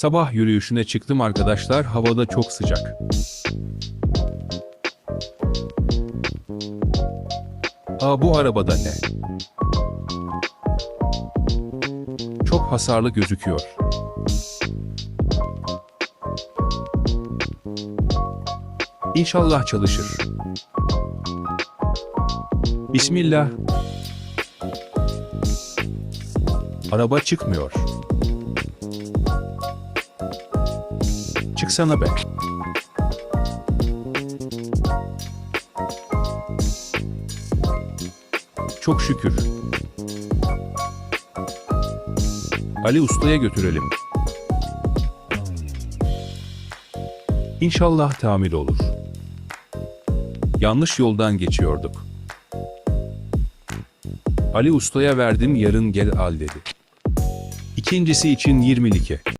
Sabah yürüyüşüne çıktım arkadaşlar. Havada çok sıcak. Aa bu arabada ne? Çok hasarlı gözüküyor. İnşallah çalışır. Bismillah. Araba çıkmıyor. Çıksana be. Çok şükür. Ali Usta'ya götürelim. İnşallah tamir olur. Yanlış yoldan geçiyorduk. Ali Usta'ya verdim yarın gel al dedi. İkincisi için 20'like.